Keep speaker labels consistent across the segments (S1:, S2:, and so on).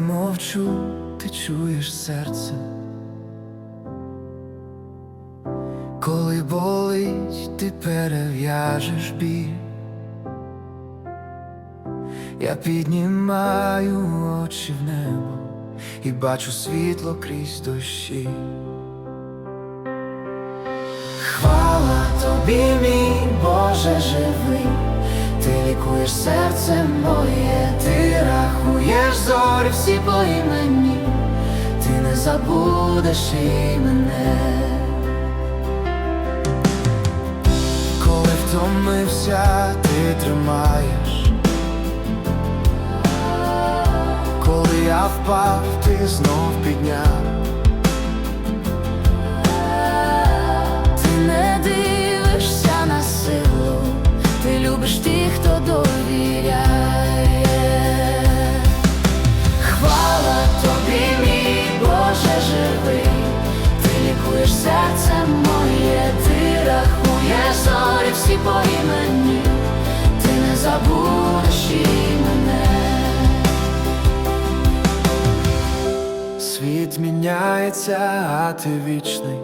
S1: мовчу, ти чуєш серце. Коли болить, ти перев'яжеш біль. Я піднімаю очі в небо і бачу світло крізь дощі. Хвала тобі, мій Боже живий, ти лікуєш серце моє, ти рахуєш зорі всі по імені, ти не забудеш і мене. Коли втомився, ти тримаєш. Коли я впав, ти знов підняв.
S2: Ти не дивишся на силу, ти любиш тих, хто довіряє. Всі по імені, ти не забудеш і мене.
S1: Світ міняється, а ти вічний.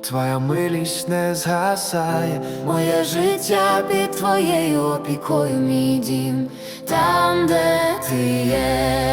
S1: Твоя милість не згасає.
S2: Моє життя під твоєю опікою, мій дім, там, де ти є.